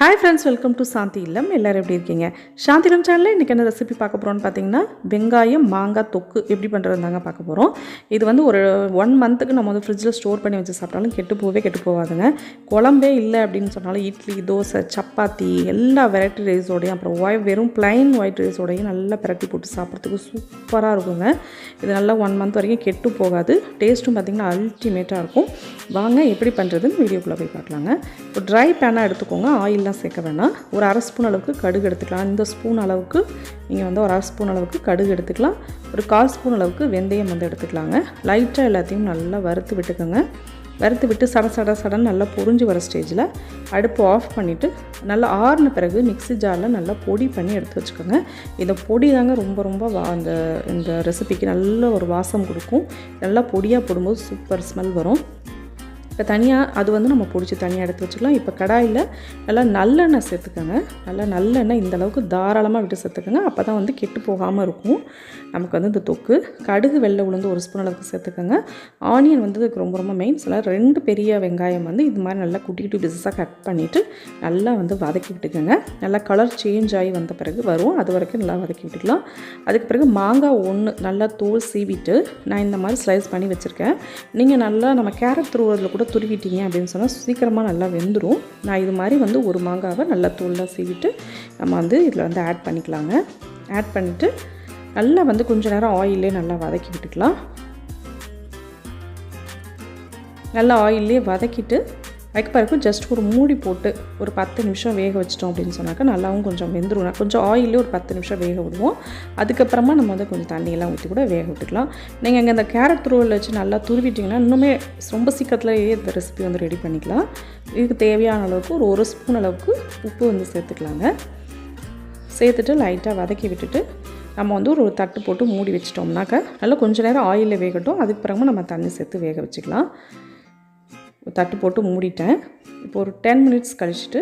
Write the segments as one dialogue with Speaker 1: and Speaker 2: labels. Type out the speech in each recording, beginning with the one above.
Speaker 1: Hi friends welcome to Shanthi Illam எல்லோரும் எப்படி இருக்கீங்க? சாந்தி இல்லம் சேனலில் இன்றைக்கி என்ன ரெசிபி பார்க்க போகிறோன்னு பார்த்தீங்கன்னா வெங்காயம் மாங்காய் தொக்கு எப்படி பண்ணுறது தாங்க பார்க்க போகிறோம் இது வந்து ஒரு ஒன் மந்த்துக்கு நம்ம வந்து ஃப்ரிட்ஜில் ஸ்டோர் பண்ணி வச்சு சாப்பிட்டாலும் கெட்டு போகவே கெட்டு போகாதுங்க குழம்பே இல்லை அப்படின்னு சொன்னாலும் இட்லி தோசை சப்பாத்தி எல்லா வெரைட்டி ரைஸோடையும் அப்புறம் ஒய் வெறும் பிளைன் ஒயிட் ரைஸோடையும் நல்லா பிரட்டி போட்டு சாப்பிட்றதுக்கு சூப்பராக இருக்குங்க. இது நல்லா ஒன் மந்த் வரைக்கும் கெட்டு போகாது. டேஸ்ட்டும் பார்த்திங்கன்னா அல்டிமேட்டாக இருக்கும். வாங்க எப்படி பண்ணுறதுன்னு வீடியோக்குள்ளே போய் பார்க்கலாங்க. ஒரு ட்ரை பேனாக எடுத்துக்கோங்க. ஆயில் ஆயிலெலாம் சேர்க்க வேணாம். ஒரு அரை ஸ்பூன் அளவுக்கு கடுகு எடுத்துக்கலாம். இந்த ஸ்பூன் அளவுக்கு நீங்கள் வந்து ஒரு அரை ஸ்பூன் அளவுக்கு கடுகு எடுத்துக்கலாம். ஒரு கால் ஸ்பூன் அளவுக்கு வெந்தயம் வந்து எடுத்துக்கலாங்க. லைட்டாக எல்லாத்தையும் நல்லா வறுத்து விட்டுக்கோங்க. வறுத்து விட்டு சட சட சடன் நல்லா பொறிஞ்சு வர ஸ்டேஜில் அடுப்பு ஆஃப் பண்ணிவிட்டு நல்லா ஆறின பிறகு மிக்ஸி ஜாரில் நல்லா பொடி பண்ணி எடுத்து வச்சுக்கோங்க. இந்த பொடி தாங்க ரொம்ப ரொம்ப வா அந்த இந்த ரெசிபிக்கு நல்ல ஒரு வாசம் கொடுக்கும். நல்லா பொடியாக போடும்போது சூப்பர் ஸ்மெல் வரும். இப்போ தனியாக அது வந்து நம்ம பிடிச்சி தனியாக எடுத்து வச்சுக்கலாம். இப்போ கடாயில் நல்லா நல்லெண்ணெய் சேர்த்துக்கோங்க. நல்லா நல்லெண்ணெய் இந்தளவுக்கு தாராளமாக விட்டு சேர்த்துக்கோங்க. அப்போ தான் வந்து கெட்டு போகாமல் இருக்கும். நமக்கு வந்து இந்த தொக்கு. கடுகு வெள்ளை உளுந்து ஒரு ஸ்பூன் அளவுக்கு சேர்த்துக்கோங்க. ஆனியன் வந்து இதுக்கு ரொம்ப ரொம்ப மெயின் சில ரெண்டு பெரிய வெங்காயம் வந்து இது மாதிரி நல்லா குட்டி குட்டி பிசஸாக கட் பண்ணிவிட்டு நல்லா வந்து வதக்கி விட்டுக்கோங்க. நல்லா கலர் சேஞ்ச் ஆகி வந்த பிறகு வரும். அது வரைக்கும் நல்லா வதக்கி விட்டுக்கலாம். அதுக்கு பிறகு மாங்காய் ஒன்று நல்லா தோல் சீவிட்டு நான் இந்த மாதிரி ஸ்லைஸ் பண்ணி வச்சுருக்கேன். நீங்கள் நல்லா நம்ம கேரட் துருவதில் கூட துருவிட்டீங்க அப்படின்னு சொன்னால் சீக்கிரமாக நல்லா வெந்துடும் நான் இது மாதிரி வந்து ஒரு மாங்காவை நல்லா தூளாக சீவிட்டு நம்ம வந்து இதில் வந்து ஆட் பண்ணிக்கலாங்க. ஆட் பண்ணிவிட்டு நல்லா வந்து கொஞ்ச நேரம் ஆயிலே நல்லா வதக்கி விட்டுக்கலாம். நல்லா ஆயிலே வதக்கிட்டு அதுக்கு பிறகு ஜஸ்ட் ஒரு மூடி போட்டு ஒரு பத்து நிமிஷம் வேக வச்சிட்டோம் அப்படின்னு சொன்னாக்கா நல்லாவும் கொஞ்சம் வெந்துடும் கொஞ்சம் ஆயிலே ஒரு பத்து நிமிஷம் வேக விடுவோம். அதுக்கப்புறமா நம்ம வந்து கொஞ்சம் தண்ணியெல்லாம் ஊற்றி கூட வேக விட்டுக்கலாம். நீங்கள் இங்கே இந்த கேரட் துருவல் வச்சு நல்லா துருவிட்டிங்கன்னா இன்னுமே ரொம்ப சீக்கிரத்துலேயே இந்த ரெசிபி வந்து ரெடி பண்ணிக்கலாம். இதுக்கு தேவையான அளவுக்கு ஒரு ஒரு ஸ்பூன் அளவுக்கு உப்பு வந்து சேர்த்துக்கலாங்க. சேர்த்துட்டு லைட்டாக வதக்கி விட்டுட்டு நம்ம வந்து ஒரு தட்டு போட்டு மூடி வச்சிட்டோம்னாக்கா நல்லா கொஞ்சம் நேரம் ஆயிலில் வேகட்டும். அதுக்கு பிறகு நம்ம தண்ணி சேர்த்து வேக வச்சுக்கலாம். தட்டு போட்டு மூடிட்டேன். இப்போ ஒரு டென் மினிட்ஸ் கழிச்சிட்டு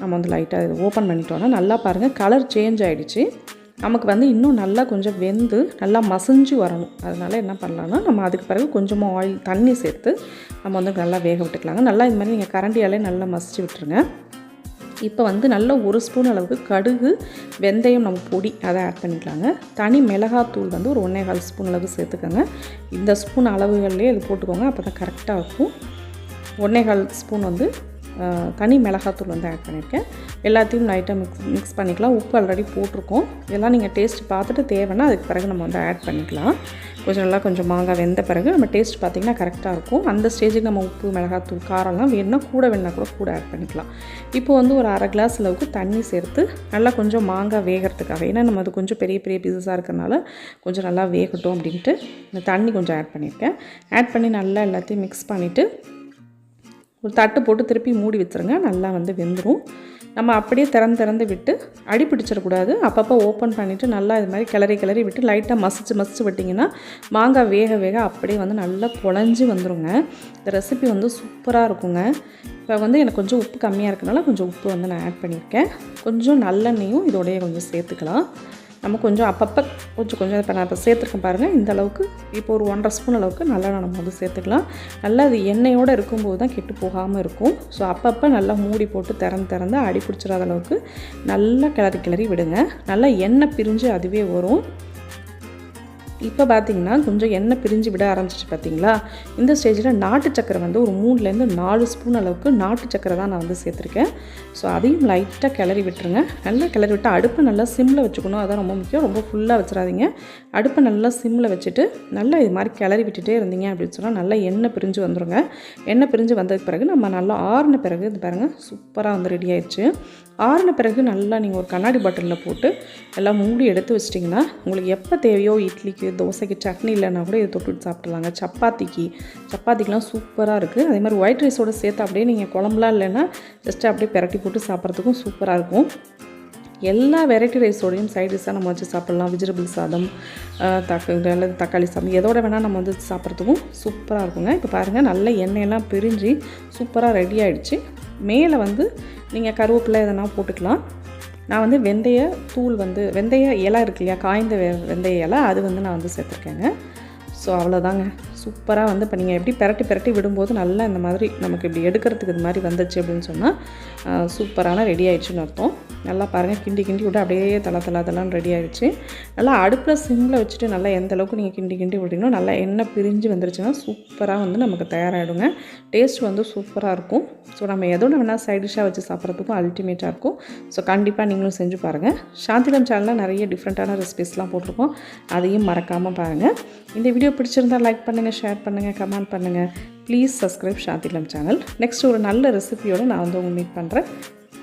Speaker 1: நம்ம வந்து லைட்டாக இதை ஓப்பன் பண்ணிட்டோன்னா நல்லா பாருங்கள் கலர் சேஞ்ச் ஆகிடுச்சு நமக்கு வந்து இன்னும் நல்லா கொஞ்சம் வெந்து நல்லா மசிஞ்சு வரணும். அதனால் என்ன பண்ணலான்னா நம்ம அதுக்கு பிறகு கொஞ்சமாக ஆயில் தண்ணி சேர்த்து நம்ம வந்து நல்லா வேக விட்டுக்கலாங்க. நல்லா இது மாதிரி நீங்கள் கரண்டியாலே நல்லா மசிச்சு விட்டுருங்க. இப்போ வந்து நல்ல ஒரு ஸ்பூன் அளவுக்கு கடுகு வெந்தயம் நம்ம பொடி அதை ஆட் பண்ணிக்கலாங்க. தனி மிளகாத்தூள் வந்து ஒரு ஒன்றே கால் ஸ்பூன் அளவு சேர்த்துக்கோங்க. இந்த ஸ்பூன் அளவுகள்லேயே இது போட்டுக்கோங்க அப்போ தான் கரெக்டாக இருக்கும். ஒன்றே கால் ஸ்பூன் வந்து தனி மிளகாத்தூள் வந்து ஆட் பண்ணியிருக்கேன். எல்லாத்தையும் லைட்டாக மிக்ஸ் மிக்ஸ் பண்ணிக்கலாம். உப்பு ஆல்ரெடி போட்டிருக்கோம். இதெல்லாம் நீங்கள் டேஸ்ட் பார்த்துட்டு தேவைன்னா அதுக்கு பிறகு நம்ம வந்து ஆட் பண்ணிக்கலாம். கொஞ்சம் நல்லா கொஞ்சம் மாங்காய் வெந்த பிறகு நம்ம டேஸ்ட் பார்த்திங்கன்னா கரெக்டாக இருக்கும். அந்த ஸ்டேஜுக்கு நம்ம உப்பு மிளகாத்தூள் காரம்லாம் வேணும்னா கூட வேணுனா கூட கூட ஆட் பண்ணிக்கலாம். இப்போ வந்து ஒரு அரை கிளாஸ் அளவுக்கு தண்ணி சேர்த்து நல்லா கொஞ்சம் மாங்காய் வேகிறதுக்காக ஏன்னா நம்ம அது கொஞ்சம் பெரிய பெரிய பீசஸாக இருக்கிறனால கொஞ்சம் நல்லா வேகட்டும் அப்படின்ட்டு இந்த தண்ணி கொஞ்சம் ஆட் பண்ணியிருக்கேன். ஆட் பண்ணி நல்லா எல்லாத்தையும் மிக்ஸ் பண்ணிவிட்டு ஒரு தட்டு போட்டு திருப்பி மூடி வச்சுருங்க. நல்லா வந்து வெந்துடும் நம்ம அப்படியே திறந்து திறந்து விட்டு அடி பிடிச்சிடக்கூடாது. அப்பப்போ ஓப்பன் பண்ணிவிட்டு நல்லா இது மாதிரி கிளறி கிளறி விட்டு லைட்டாக மசிச்சு மசிச்சு விட்டிங்கன்னா மாங்காய் வேக வேக அப்படியே வந்து நல்லா குழஞ்சி வந்துருங்க. இந்த ரெசிபி வந்து சூப்பராக இருக்குங்க. இப்போ வந்து எனக்கு கொஞ்சம் உப்பு கம்மியாக இருக்கனால கொஞ்சம் உப்பு வந்து நான் ஆட் பண்ணியிருக்கேன். கொஞ்சம் நல்லெண்ணெயும் இதோடைய கொஞ்சம் சேர்த்துக்கலாம். நம்ம கொஞ்சம் அப்பப்போ கொஞ்சம் கொஞ்சம் இப்போ நான் இப்போ சேர்த்துருக்கேன் பாருங்கள் இந்த அளவுக்கு இப்போ ஒரு ஒன்றரை ஸ்பூன் அளவுக்கு நல்லா நம்ம வந்து சேர்த்துக்கலாம். நல்லா அது எண்ணெயோடு இருக்கும்போது தான் கெட்டு போகாமல் இருக்கும். ஸோ அப்பப்போ நல்லா மூடி போட்டு திறந்து திறந்து அடி பிடிச்சிடாத அளவுக்கு நல்லா கிளறி கிளறி விடுங்க. நல்லா எண்ணெய் பிரிஞ்சு அதுவே வரும். இப்போ பார்த்தீங்கன்னா கொஞ்சம் எண்ணெய் பிரிஞ்சு விட ஆரம்பிச்சிச்சு பார்த்தீங்களா இந்த ஸ்டேஜில் நாட்டு சக்கரை வந்து ஒரு மூணுலேருந்து நாலு ஸ்பூன் அளவுக்கு நாட்டு சக்கரை தான் நான் வந்து சேர்த்துருக்கேன். ஸோ அதையும் லைட்டாக கிளறி விட்டுருங்க. நல்லா கிளறி விட்டு அடுப்பை நல்லா சிம்மில் வச்சுக்கணும். அதான் ரொம்ப முக்கியம். ரொம்ப ஃபுல்லாக வச்சிடாதீங்க. அடுப்பை நல்லா சிம்மில் வச்சுட்டு நல்லா இது மாதிரி கிளறி விட்டுட்டே இருந்தீங்க அப்படின்னு சொன்னால் நல்லா எண்ணெய் பிரிஞ்சு வந்துருங்க. எண்ணெய் பிரிஞ்சு வந்ததுக்கு பிறகு நம்ம நல்லா ஆறின பிறகு இது பாருங்கள் சூப்பராக வந்து ரெடி ஆயிடுச்சு. ஆறின பிறகு நல்லா நீங்கள் ஒரு கண்ணாடி பாட்டிலில் போட்டு எல்லாம் மூடி எடுத்து வச்சிட்டிங்கன்னா உங்களுக்கு எப்போ தேவையோ இட்லிக்கு தோசைக்கு சட்னி இல்லைன்னா கூட இதை தொட்டுட்டு சாப்பிட்லாங்க சப்பாத்திக்கு சப்பாத்திக்கெலாம் சூப்பராக இருக்குது அதே மாதிரி ஒயிட் ரைஸோடு சேர்த்து அப்படியே நீங்கள் குழம்புலாம் இல்லைன்னா ஜஸ்ட்டு அப்படியே பிரட்டி போட்டு சாப்பிட்றதுக்கும் சூப்பராக இருக்கும். எல்லா வெரைட்டி ரைஸோடையும் சைட் டிஷ்ஷாக நம்ம வச்சு சாப்பிட்லாம். வெஜிடபிள் சாதம் தக்க அல்லது தக்காளி சாதம் எதோட வேணால் நம்ம வந்து சாப்பிட்றதுக்கும் சூப்பராக இருக்குங்க. இப்போ பாருங்கள் நல்ல எண்ணெயெல்லாம் பிரிஞ்சு சூப்பராக ரெடி ஆகிடுச்சு மேலே வந்து நீங்கள் கருவேப்பிலை எதனா போட்டுக்கலாம். நான் வந்து வெந்தய தூள் வந்து வெந்தய இலை இருக்கு இல்லையா காய்ந்த வெ வெந்தய இலை அது வந்து நான் வந்து சேர்த்துருக்கேங்க. ஸோ அவ்வளோதாங்க. சூப்பராக வந்து இப்போ நீங்கள் எப்படி பெரட்டி பெரட்டி விடும்போது நல்லா இந்த மாதிரி நமக்கு இப்படி எடுக்கிறதுக்கு இது மாதிரி வந்துச்சு அப்படின்னு சொன்னால் சூப்பரான ரெடி ஆயிடுச்சுன்னு அர்த்தம். நல்லா பாருங்கள் கிண்டி கிண்டி விட்டு அப்படியே தலை தலை தலான்னு ரெடி ஆகிடுச்சு நல்லா அடுப்பில் சிம்மில் வச்சுட்டு நல்லா எந்த அளவுக்கு நீங்கள் கிண்டி கிண்டி விட்டீங்களோ நல்லா எண்ணெய் பிரிஞ்சு வந்துருச்சுன்னா சூப்பராக வந்து நமக்கு தயாராகிடுங்க டேஸ்ட் வந்து சூப்பராக இருக்கும். ஸோ நம்ம எதோட வேணால் சைட் டிஷ்ஷாக வச்சு சாப்பிட்றதுக்கும் அல்டிமேட்டாக இருக்கும். ஸோ கண்டிப்பாக நீங்களும் செஞ்சு பாருங்கள் சாந்திலம் சேனலில் நிறைய டிஃப்ரெண்ட்டான ரெசிபிஸ்லாம் போட்டிருக்கோம். அதையும் மறக்காமல் பாருங்கள் இந்த வீடியோ பிடிச்சிருந்தா லைக் பண்ணுங்கள் ஷேர் பண்ணுங்கள் கமெண்ட் பண்ணுங்கள் please subscribe Shanthilam channel next ஒரு நல்ல ரெசிபியோடு நான் வந்து உங்களை மீட் பண்ணுறேன்